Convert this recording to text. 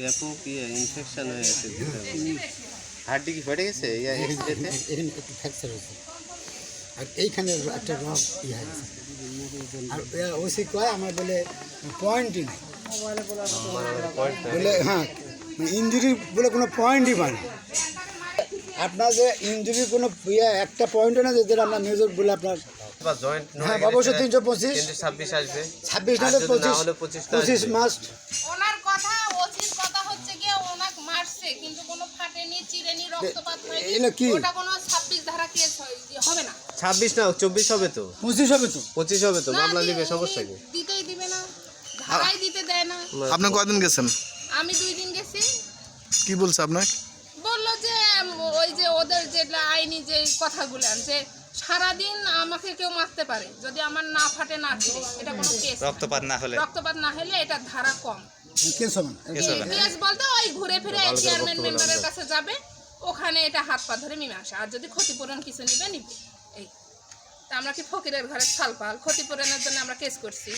ব্যাপক ইয়ে ইনফেকশন হয়ে গেছে হাড্ডি কি ফেটে গেছে? এখানে একটু ফ্র্যাকচার হয়েছে আর এইখানে একটা রক ইয়ে আর ওসি কয় আমার বলে পয়েন্টই নাই। বলে হ্যাঁ ইঞ্জুরি বলে কোনো পয়েন্টই পায় না। আপনার যে ইঞ্জুরির কোনো ইয়ে একটা পয়েন্টও না যেটা আপনার মেজর বলে আপনার হ্যাঁ অবশ্যই তিনশো পঁচিশ। ছাব্বিশ আসবে। ছাব্বিশ না পঁচিশ। পঁচিশ তো মারছে কিন্তু কোনো ফাটেনি চিরেনি রক্তপাত হয়নি কি? ওটা কোনো ছাব্বিশ ধারা কেস হবে না। ছাব্বিশ না চব্বিশ হবে তো? পঁচিশ হবে তো? পঁচিশ হবে তো মামলা দিবে সমস্যা কি? দিতেই দিবে না ধারাই দিতে দেয় না। আপনি কয়দিন গেছেন? আমি দুই দিন গেছি। কি বলছে বলল যে ওই যে ওদের যেটা আইনি যে কথাগুলো যে সারাদিন আমাকে কেউ মারতে পারে যদি আমার না ফাটে না এটা কোনো কেস রক্তপাত না হলে। রক্তপাত না হলে এটা ধারা কম। কেস হবে না কেস বলতে ওই ঘুরে ফিরে চেয়ারম্যান মেম্বারের কাছে যাবে ওখানে এটা হাত পা ধরে মীমাংসা আর যদি ক্ষতিপূরণ কিছু নিবে নিবে। এই। তা আমরা কি ফকিরের ঘরে ছাল পাল? ক্ষতিপূরণের জন্য আমরা কেস করছি।